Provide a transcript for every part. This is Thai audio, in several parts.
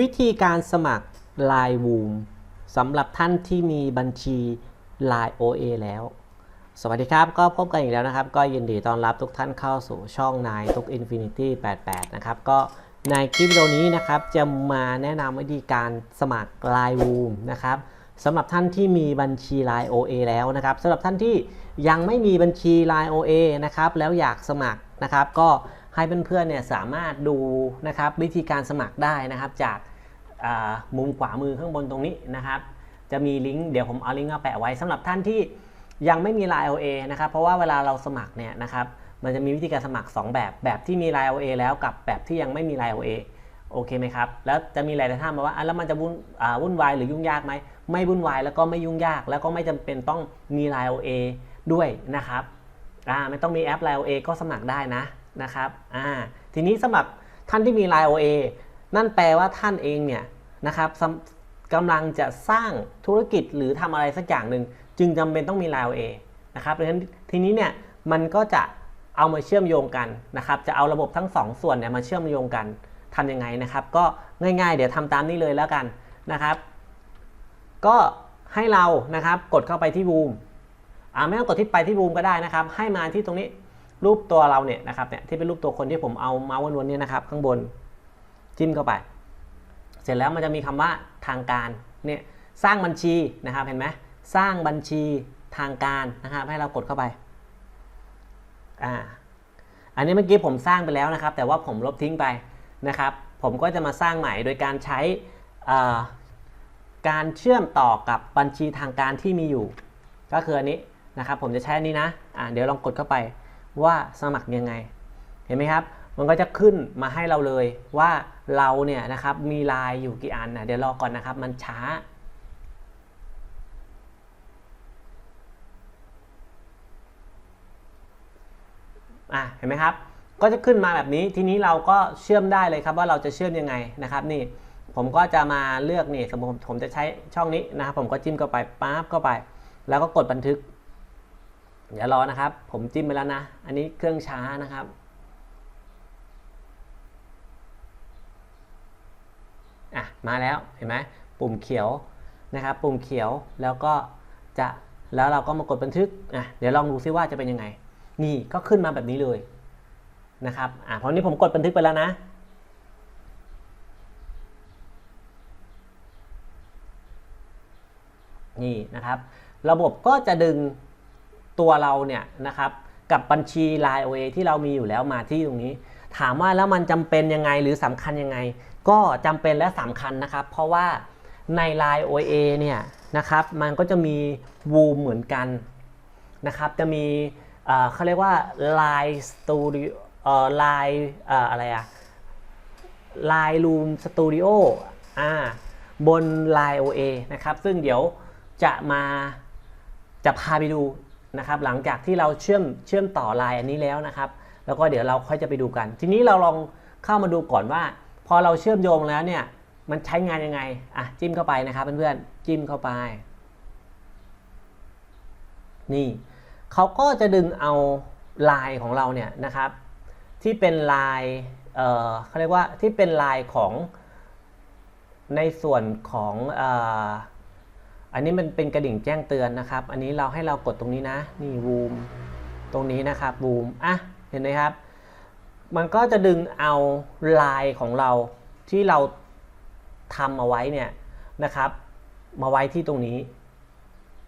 วิธีการสมัคร Line w o o m สำหรับท่านที่มีบัญชี Line OA แล้ว สวัสดีครับก็พบกันอีกแล้วนะครับ ก็ยินดีต้อนรับทุกท่านเข้าสู่ช่องนายทุก Infinity 88 นะครับ ก็ในคลิปวิดีโอนี้นะครับ จะมาแนะนำวิธีการสมัคร Line w o o m นะครับสำหรับท่านที่มีบัญชี Line OA แล้วนะครับสำหรับท่านที่ยังไม่มีบัญชี Line OA นะครับแล้วอยากสมัครนะครับก็ ให้เพื่อนๆเนี่ยสามารถดูนะครับวิธีการสมัครได้นะครับ จากมุมขวามือข้างบนตรงนี้นะครับ จะมีลิงก์เดี๋ยวผมเอาลิงก์มาแปะไว้สำหรับท่านที่ยังไม่มี Line OA นะครับ เพราะว่าเวลาเราสมัครเนี่ยนะครับมันจะมีวิธีการสมัคร 2 แบบ แบบที่มี Line OA แล้วกับแบบที่ยังไม่มี Line OA โอเคไหมครับ แล้วจะมีหลายท่านมาว่าอะแล้วมันจะวุ่นวุ่นวายหรือยุ่งยากไหมไม่วุ่นวายแล้วก็ไม่ยุ่งยาก แล้วก็ไม่จำเป็นต้องมี Line OA ด้วยนะครับไม่ต้องมีแอป Line OA ก็สมัครได้นะ นะครับอ่าทีนี้สำหรับท่านที่มี Line OA นั่นแปลว่าท่านเองเนี่ยนะครับกำลังจะสร้างธุรกิจหรือทำอะไรสักอย่างหนึ่งจึงจำเป็นต้องมี Line OA นะครับเพราะฉะนั้นทีนี้เนี่ยมันก็จะเอามาเชื่อมโยงกันนะครับ จะเอาระบบทั้งสองส่วนเนี่ยมาเชื่อมโยงกันทำยังไงนะครับ ก็ง่ายๆ เดี๋ยวทำตามนี้เลยแล้วกันนะครับ ก็ให้เรานะครับกดเข้าไปที่บูมอ่าไม่ต้องกดที่ไปที่บูมก็ได้นะครับ ให้มาที่ตรงนี้ รูปตัวเราเนี่ยนะครับเนี่ยที่เป็นรูปตัวคนที่ผมเอาเมาส์วนๆเนี่ยนะครับ ข้างบนจิ้มเข้าไป เสร็จแล้วมันจะมีคำว่าทางการเนี่ยสร้างบัญชีนะครับเห็นไหมสร้างบัญชีทางการนะครับให้เรากดเข้าไปอ่าอันนี้เมื่อกี้ผมสร้างไปแล้วนะครับ แต่ว่าผมลบทิ้งไปนะครับ ผมก็จะมาสร้างใหม่โดยการใช้การเชื่อมต่อกับบัญชีทางการที่มีอยู่ ก็คืออันนี้นะครับ ผมจะใช้อันนี้นะอ่าเดี๋ยวลองกดเข้าไป ว่าสมัครยังไง เห็นไหมครับ มันก็จะขึ้นมาให้เราเลยว่าเราเนี่ยนะครับมีลายอยู่กี่อันนะเดี๋ยวรอก่อนนะครับ มันช้าอะเห็นไหมครับ ก็จะขึ้นมาแบบนี้ ทีนี้เราก็เชื่อมได้เลยครับว่าเราจะเชื่อมยังไงนะครับ นี่ ผมก็จะมาเลือกนี่ สมมติผมจะใช้ช่องนี้นะครับ ผมก็จิ้มเข้าไปปั๊บเข้าไป แล้วก็กดบันทึก อย่ารอนะครับ ผมจิ้มไปแล้วนะ อันนี้เครื่องช้านะครับ อะ มาแล้ว เห็นไหม ปุ่มเขียวนะครับ ปุ่มเขียว แล้วก็จะ แล้วเราก็มากดบันทึก อะ เดี๋ยวลองดูซิว่าจะเป็นยังไง นี่ก็ขึ้นมาแบบนี้เลยนะครับ อะ เพราะนี้ผมกดบันทึกไปแล้วนะนี่นะครับ ระบบก็จะดึง ตัวเราเนี่ยนะครับกับบัญชี Line OA ที่เรามีอยู่แล้วมาที่ตรงนี้ ถามว่าแล้วมันจำเป็นยังไงหรือสำคัญยังไง ก็จำเป็นและสำคัญนะครับ เพราะว่าใน Line OA เนี่ยนะครับมันก็จะมี Woom เหมือนกันนะครับจะมีเขาเรียกว่า Line Studio เอ่อ Line เอ่ออะไรอะ Line Room Studio อ่าบน Line OA นะครับ ซึ่งเดี๋ยวจะมาจะพาไปดู นะครับหลังจากที่เราเชื่อมเชื่อมต่อ Line อันนี้แล้วนะครับ แล้วก็เดี๋ยวเราค่อยจะไปดูกัน ทีนี้เราลองเข้ามาดูก่อนว่า พอเราเชื่อมโยงแล้วเนี่ยมันใช้งานยังไงอะจิ้มเข้าไปนะครับเพื่อนๆจิ้มเข้าไป นี่เขาก็จะดึงเอาลายของเราเนี่ยนะครับ ที่เป็นลายเอ่อเขาเรียกว่าที่เป็นลายของในส่วนของเอ่อ อันนี้มันเป็นกระดิ่งแจ้งเตือนนะครับ อันนี้เราให้เรากดตรงนี้นะ นี่วูมตรงนี้นะครับบูมอะ เห็นไหมครับ มันก็จะดึงเอาลายของเราที่เราทำเอาไว้เนี่ยนะครับ มาไว้ที่ตรงนี้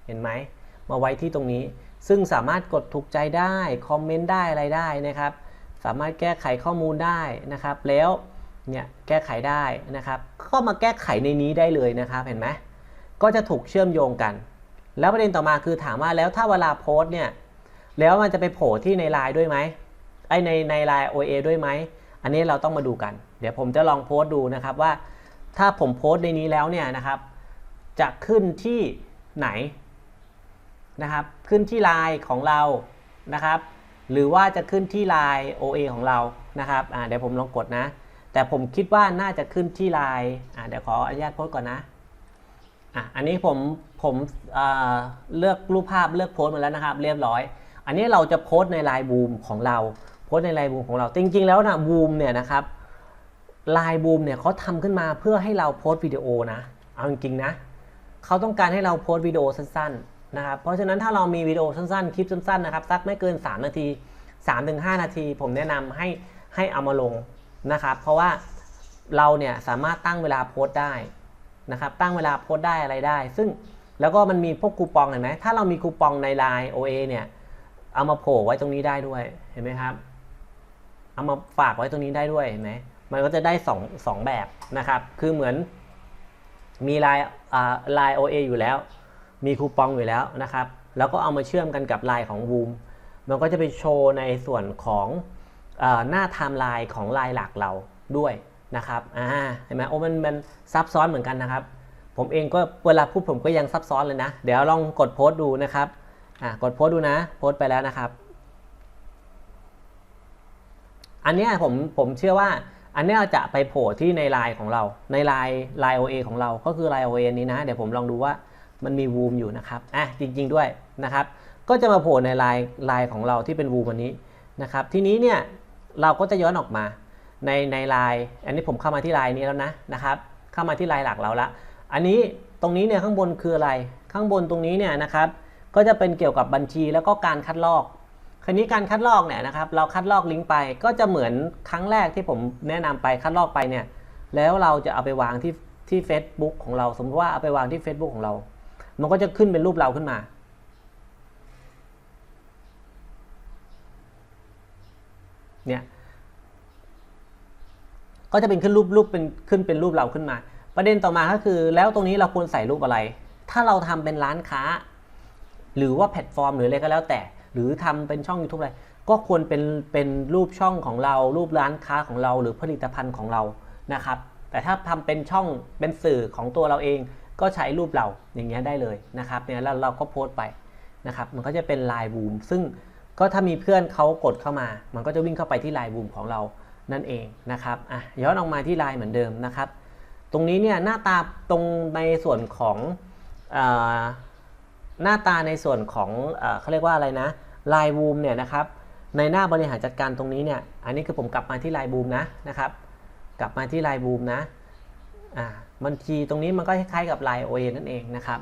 เห็นไหม มาไว้ที่ตรงนี้ ซึ่งสามารถกดถูกใจได้ คอมเมนต์ได้อะไรได้นะครับ สามารถแก้ไขข้อมูลได้นะครับ แล้วเนี่ยแก้ไขได้นะครับ ก็มาแก้ไขในนี้ได้เลยนะครับ เห็นไหม ก็จะถูกเชื่อมโยงกัน แล้วประเด็นต่อมาคือถามว่าแล้วถ้าเวลาโพสต์เนี่ยแล้วมันจะไปโผล่ที่ในไลน์ด้วยไหมไอในในไลน์ OA ด้วยไหม อันนี้เราต้องมาดูกัน เดี๋ยวผมจะลองโพสต์ดูนะครับว่า ถ้าผมโพสต์ในนี้แล้วเนี่ยนะครับ จะขึ้นที่ไหนนะครับ ขึ้นที่ไลน์ของเรานะครับ หรือว่าจะขึ้นที่ไลน์ OA ของเรานะครับเดี๋ยวผมลองกดนะ แต่ผมคิดว่าน่าจะขึ้นที่ไลน์เดี๋ยวขออนุญาตโพสต์ก่อนนะ อะอันนี้ผมผมเลือกรูปภาพเลือกโพสต์มาแล้วนะครับ เรียบร้อย อันนี้เราจะโพสต์ในไลน์บูมของเราโพสต์ในไลน์บูมของเรา จริง ๆ แล้วนะบูมเนี่ยนะครับไลน์บูมเนี่ยเขาทำขึ้นมาเพื่อให้เราโพสต์วิดีโอนะ เอาจริงๆนะเขาต้องการให้เราโพสต์วิดีโอสั้นๆนะครับ เพราะฉะนั้นถ้าเรามีวิดีโอสั้นๆ คลิปสั้นๆนะครับสักไม่เกิน 3 นาที 3-5 นาที ผมแนะนำให้ให้เอามาลงนะครับ เพราะว่าเราเนี่ยสามารถตั้งเวลาโพสต์ได้ นะครับตั้งเวลาโพสต์ได้อะไรได้ ซึ่งแล้วก็มันมีพวกคูปองเห็นไหมถ้าเรามีคูปองใน Line OA เนี่ยเอามาโผล่ไว้ตรงนี้ได้ด้วยเห็นไหมครับ เอามาฝากไว้ตรงนี้ได้ด้วยเห็นไหมมันก็จะได้สองสองแบบนะครับ คือเหมือนมีลายอ่าลาย OA อยู่แล้ว มีคูปองอยู่แล้วนะครับ แล้วก็เอามาเชื่อมกันกับลายของ Zoom มันก็จะไปโชว์ในส่วนของอหน้าไทม์ไลน์ของลายหลักเราด้วย นะครับอ่าเห็นไหมโอ้มันมันซับซ้อนเหมือนกันนะครับ ผมเองก็เวลาพูดผมก็ยังซับซ้อนเลยนะ เดี๋ยวลองกดโพสต์ดูนะครับอะกดโพสต์ดูนะโพสต์ไปแล้วนะครับ อันนี้ผมผมเชื่อว่าอันนี้จะไปโผล่ที่ในไลน์ของเราในไลน์ไลน์ OA ของเราก็คือไลน์ OA นี้นะเดี๋ยวผมลองดูว่ามันมีวูมอยู่นะครับอะจริง ๆด้วยนะครับ ก็จะมาโผล่ในไลน์ไลน์ของเราที่เป็นวูมอันนี้นะครับ ทีนี้เนี่ยเราก็จะย้อนออกมา ในในไลน์อันนี้ผมเข้ามาที่ไลน์นี้แล้วนะนะครับเข้ามาที่ไลน์หลักเราละอันนี้ตรงนี้เนี่ยข้างบนคืออะไร ข้างบนตรงนี้เนี่ยนะครับก็จะเป็นเกี่ยวกับบัญชีแล้วก็การคัดลอกคราวนี้การคัดลอกเนี่ยนะครับเราคัดลอกลิงก์ไปก็จะเหมือนครั้งแรกที่ผมแนะนำไปคัดลอกไปเนี่ยแล้วเราจะเอาไปวางที่ที่ Facebook ของเรา สมมติว่าเอาไปวางที่ Facebook ของเรา มันก็จะขึ้นเป็นรูปเราขึ้นมาเนี่ย ก็จะเป็นขึ้นรูปรูปเป็นขึ้นเป็นรูปเราขึ้นมา ประเด็นต่อมาก็คือ แล้วตรงนี้เราควรใส่รูปอะไร ถ้าเราทำเป็นร้านค้า หรือว่าแพลตฟอร์มหรืออะไรก็แล้วแต่ หรือทำเป็นช่อง YouTube อะไรก็ควรเป็นเป็นรูปช่องของเรา รูปร้านค้าของเรา หรือผลิตภัณฑ์ของเรานะครับ แต่ถ้าทำเป็นช่องเป็นสื่อของตัวเราเอง ก็ใช้รูปเราอย่างเงี้ยได้เลยนะครับเนี่ยแล้วเราก็โพสต์ไปนะครับมันก็จะเป็นไลน์บูมซึ่งก็ถ้ามีเพื่อนเขากดเข้ามา มันก็จะวิ่งเข้าไปที่ไลน์บูมของเรา นั่นเองนะครับอะย้อนออกมาที่ไลน์เหมือนเดิมนะครับ ตรงนี้เนี่ยหน้าตาตรงในส่วนของอหน้าตาในส่วนของเขาเรียกว่าอะไรนะไลน์บูมเนี่ยนะครับในหน้าบริหารจัดการตรงนี้เนี่ยอันนี้คือผมกลับมาที่ไลน์บูมนะนะครับ กลับมาที่ไลน์บูมนะอ่าบัญชีตรงนี้มันก็คล้ายๆกับ Line OA นั่นเองนะครับ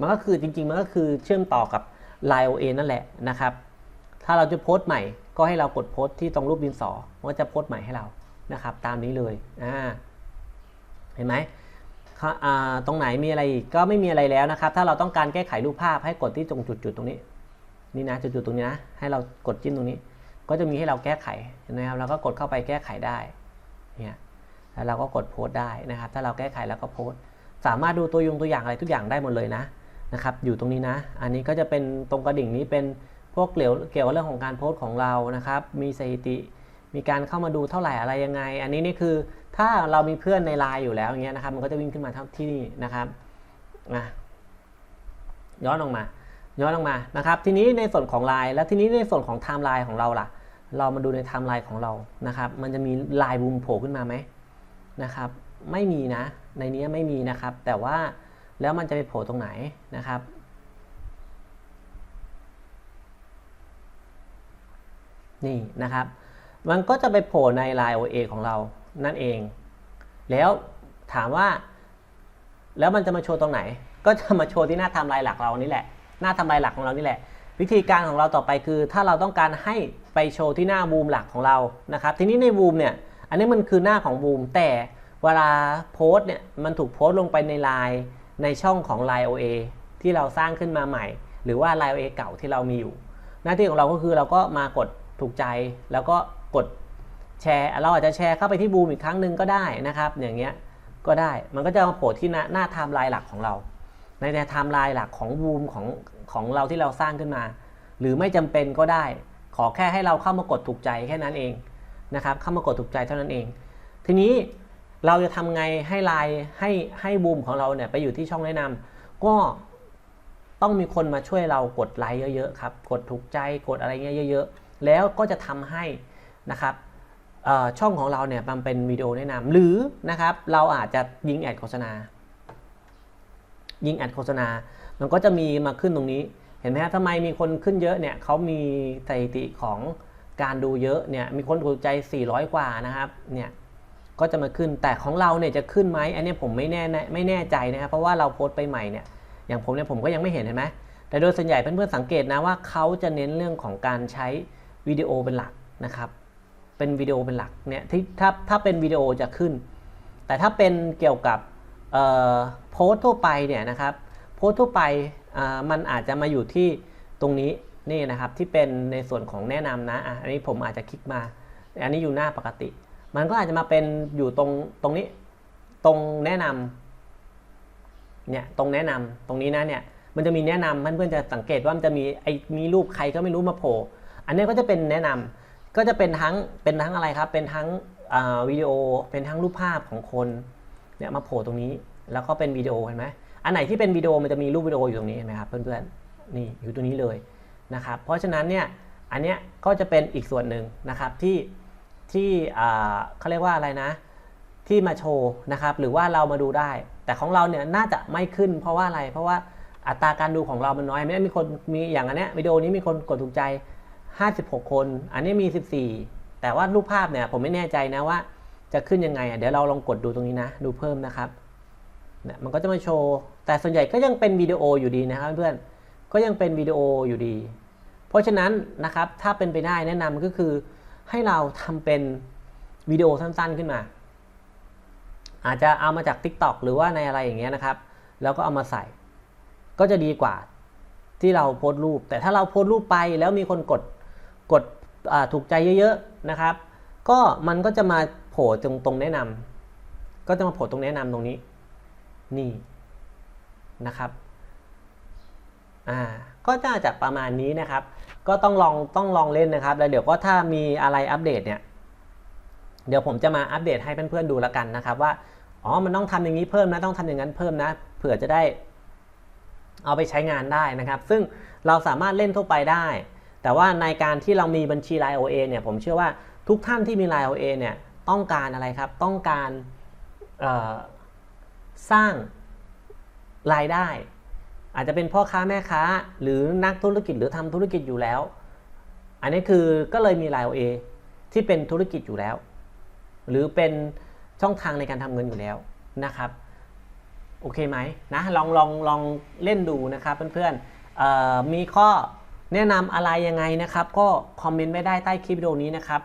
มันก็คือจริงๆ มันก็คือเชื่อมต่อกับ Line OA นั่นแหละนะครับ ถ้าเราจะโพสต์ใหม่ก็ให้เรากดโพสต์ที่ตรงรูปดินสอมันก็จะโพสต์ใหม่ให้เรานะครับ ตามนี้เลยอ่าเห็นไหมตรงไหนมีอะไรอีกก็ไม่มีอะไรแล้วนะครับ ถ้าเราต้องการแก้ไขรูปภาพให้กดที่ตรงจุดๆตรงนี้ นี่นะจุดๆตรงนี้นะให้เรากดจิ้มตรงนี้ ก็จะมีให้เราแก้ไขนไหมครับเราก็กดเข้าไปแก้ไขได้เนี่ยแล้วเราก็กดโพสต์ได้นะครับ ถ้าเราแก้ไขแล้วก็โพสต์ สามารถดูตัวยงตัวอย่างอะไรทุกอย่างได้หมดเลยนะนะครับ อยู่ตรงนี้นะ อันนี้ก็จะเป็นตรงกระดิ่งนี้เป็น พวกเกี่ยวเกี่ยวกับเรื่องของการโพสต์ของเรานะครับ มีสถิติ มีการเข้ามาดูเท่าไหร่อะไรยังไง อันนี้นี่คือถ้าเรามีเพื่อนในไลน์อยู่แล้วอย่างเงี้ยนะครับ มันก็จะวิ่งขึ้นมาที่นี่นะครับนะย้อนลงมา ย้อนลงมานะครับ ทีนี้ในส่วนของไลน์แล้วทีนี้ในส่วนของไทม์ไลน์ของเราล่ะ เรามาดูในไทม์ไลน์ของเรานะครับ มันจะมีไลน์บูมโผล่ขึ้นมาไหมนะครับ ไม่มีนะ ในนี้ไม่มีนะครับ แต่ว่าแล้วมันจะไปโผล่ตรงไหนนะครับ นี่นะครับ มันก็จะไปโผล่ใน Line OA ของเรานั่นเอง แล้วถามว่า แล้วมันจะมาโชว์ตรงไหน ก็จะมาโชว์ที่หน้าทม์ไลน์หลักเรานี่แหละ หน้าทม์ไลน์หลักของเรานี่แหละ วิธีการของเราต่อไปคือ ถ้าเราต้องการให้ไปโชว์ที่หน้าบูมหลักของเรานะครับ ทีนี้ในบูมเนี่ย อันนี้มันคือหน้าของบูมแต่เวลาโพสเนี่ยมันถูกโพสลงไปในไลน์ในช่องของ Line OA ที่เราสร้างขึ้นมาใหม่ หรือว่า Line OA เก่าที่เรามีอยู่ หน้าที่ของเราก็คือเราก็มากด ถูกใจแล้วก็กดแชร์ เราอาจจะแชร์เข้าไปที่บูมอีกครั้งหนึ่งก็ได้นะครับ อย่างเงี้ยก็ได้มันก็จะมาโผล่ที่หน้าไทม์ไลน์หลักของเรา ในไทม์ไลน์หลักของบูมของของเราที่เราสร้างขึ้นมา หรือไม่จำเป็นก็ได้ ขอแค่ให้เราเข้ามากดถูกใจแค่นั้นเองนะครับเข้ามากดถูกใจเท่านั้นเอง ทีนี้เราจะทำไงให้ไลน์ให้ให้บูมของเราเนี่ยไปอยู่ที่ช่องแนะนำก็ต้องมีคนมาช่วยเรากดไลค์เยอะๆครับ กดถูกใจกดอะไรเงี้ยเยอะ ๆ แล้วก็จะทำให้นะครับช่องของเราเนี่ยมันเป็นวิดีโอแนะนำหรือนะครับเราอาจจะยิงแอดโฆษณา ยิงแอดโฆษณา มันก็จะมีมาขึ้นตรงนี้ เห็นไหมฮะทำไมมีคนขึ้นเยอะเนี่ยเขามีสถิติของการดูเยอะเนี่ยมีคนถูกใจ 400 กว่านะครับเนี่ยก็จะมาขึ้นแต่ของเราเนี่ยจะขึ้นไหมอันนี้ผมไม่แน่ไม่แน่ใจนะครับเพราะว่าเราโพสต์ไปใหม่เนี่ยอย่างผมเนี่ยผมก็ยังไม่เห็นเห็นไหมแต่โดยส่วนใหญ่เพื่อนๆสังเกตนะว่าเขาจะเน้นเรื่องของการใช้ วิดีโอเป็นหลักนะครับ เป็นวิดีโอเป็นหลักเนี่ยที่ถ้าถ้าเป็นวิดีโอจะขึ้น แต่ถ้าเป็นเกี่ยวกับโพสต์ทั่วไปเนี่ยนะครับโพสต์ทั่วไปมันอาจจะมาอยู่ที่ตรงนี้นี่นะครับที่เป็นในส่วนของแนะนำนะอะอันนี้ผมอาจจะคลิกมา อันนี้อยู่หน้าปกติ มันก็อาจจะมาเป็นอยู่ตรงตรงนี้ตรงแนะนำเนี่ยตรงแนะนำตรงนี้นะเนี่ยมันจะมีแนะนำเพื่อนๆจะสังเกตว่ามันจะมีไอ้มีรูปใครก็ไม่รู้มาโผล่ อันนี้ก็จะเป็นแนะนำก็จะเป็นทั้งเป็นทั้งอะไรครับ เป็นทั้งวิดีโอเป็นทั้งรูปภาพของคนเนี่ยมาโผล่ตรงนี้ แล้วก็เป็นวิดีโอเห็นไหมอันไหนที่เป็นวิดีโอมันจะมีรูปวิดีโออยู่ตรงนี้เห็นไหมครับเพื่อนๆนี่อยู่ตรงนี้เลยนะครับ เพราะฉะนั้นเนี่ยอันเนี้ยก็จะเป็นอีกส่วนหนึ่งนะครับที่ที่เขาเรียกว่าอะไรนะ ที่มาโชว์นะครับหรือว่าเรามาดูได้ แต่ของเราเนี่ยน่าจะไม่ขึ้น เพราะว่าอะไรเพราะว่าอัตราการดูของเรามันน้อยไม่ได้มีคนมีอย่างอันเนี้ยวิดีโอนี้มีคนกดถูกใจ 56 คน อันนี้มี 14 แต่ว่ารูปภาพเนี่ยผมไม่แน่ใจนะว่า จะขึ้นยังไงเดี๋ยวเราลองกดดูตรงนี้นะ ดูเพิ่มนะครับเนี่ยมันก็จะมาโชว์ แต่ส่วนใหญ่ก็ยังเป็นวิดีโออยู่ดีนะครับเพื่อนก็ยังเป็นวิดีโออยู่ดี เพราะฉะนั้นนะครับถ้าเป็นไปได้แนะนำก็คือให้เราทำเป็นวิดีโอสั้นๆขึ้นมา อาจจะเอามาจาก TikTok หรือว่าในอะไรอย่างเงี้ยนะครับ แล้วก็เอามาใส่ ก็จะดีกว่าที่เราโพสต์รูป แต่ถ้าเราโพสต์รูปไปแล้วมีคนกด กดถูกใจเยอะๆนะครับ ก็มันก็จะมาโผล่ตรงตรงแนะนำก็จะมาโผล่ตรงแนะนำตรงนี้ นี่นะครับอ่าก็น่าจะประมาณนี้นะครับ ก็ต้องลองต้องลองเล่นนะครับ แล้วเดี๋ยวก็ถ้ามีอะไรอัปเดตเนี่ย เดี๋ยวผมจะมาอัปเดตให้เพื่อนๆดูแล้วกันนะครับว่า อ๋อ มันต้องทำอย่างนี้เพิ่มนะ ต้องทำอย่างนั้นเพิ่มนะ เผื่อจะได้เอาไปใช้งานได้นะครับ ซึ่งเราสามารถเล่นทั่วไปได้ แต่ว่าในการที่เรามีบัญชี Line OA เนี่ยผมเชื่อว่าทุกท่านที่มี Line OA เนี่ยต้องการอะไรครับ ต้องการสร้างรายได้ อาจจะเป็นพ่อค้าแม่ค้า หรือนักธุรกิจหรือทำธุรกิจอยู่แล้ว อันนี้คือก็เลยมี Line OA ที่เป็นธุรกิจอยู่แล้ว หรือเป็นช่องทางในการทำเงินอยู่แล้วนะครับโอเคไหมนะลองลองลองเล่นดูนะครับเพื่อนๆเอ่อมีข้อ แนะนำอะไรยังไงนะครับ ก็คอมเมนต์ไว้ได้ใต้คลิปวิดีโอนี้นะครับ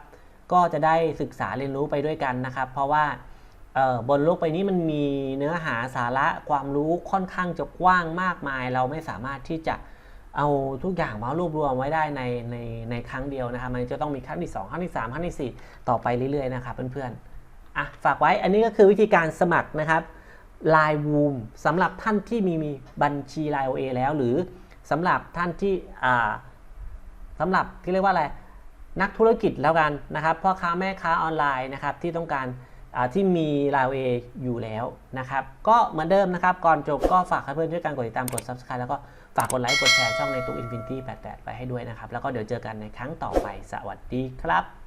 ก็จะได้ศึกษาเรียนรู้ไปด้วยกันนะครับ เพราะว่าบนโลกใบนี้มันมีเนื้อหาสาระความรู้ค่อนข้างจะกว้างมากมาย เราไม่สามารถที่จะเอาทุกอย่างมารวบรวมไว้ได้ในในในครั้งเดียวนะครับ มันจะต้องมีครั้งที่ 2 ครั้งที่ 3 ครั้งทีสี่4 ต่อไปเรื่อยๆนะครับเพื่อนๆอะฝากไว้อันนี้ก็คือวิธีการสมัครนะครับ Line Room สำหรับท่านที่มีมีบัญชี Line OA แล้วหรือ สำหรับท่านที่สำสำหรับที่เรียกว่าอะไรนักธุรกิจแล้วกันนะครับพ่อค้าแม่ค้าออนไลน์นะครับที่ต้องการที่มีลาวเออยู่แล้วนะครับ ก็เหมือนเดิมนะครับ ก่อนจบก็ฝากให้เพื่อนช่วยกันกดติดตามกด Subscribe แล้วก็ฝากกดไลค์กดแชร์ช่องในตุ๊ก Infinity 88ไปให้ด้วยนะครับ แล้วก็เดี๋ยวเจอกันในครั้งต่อไปสวัสดีครับ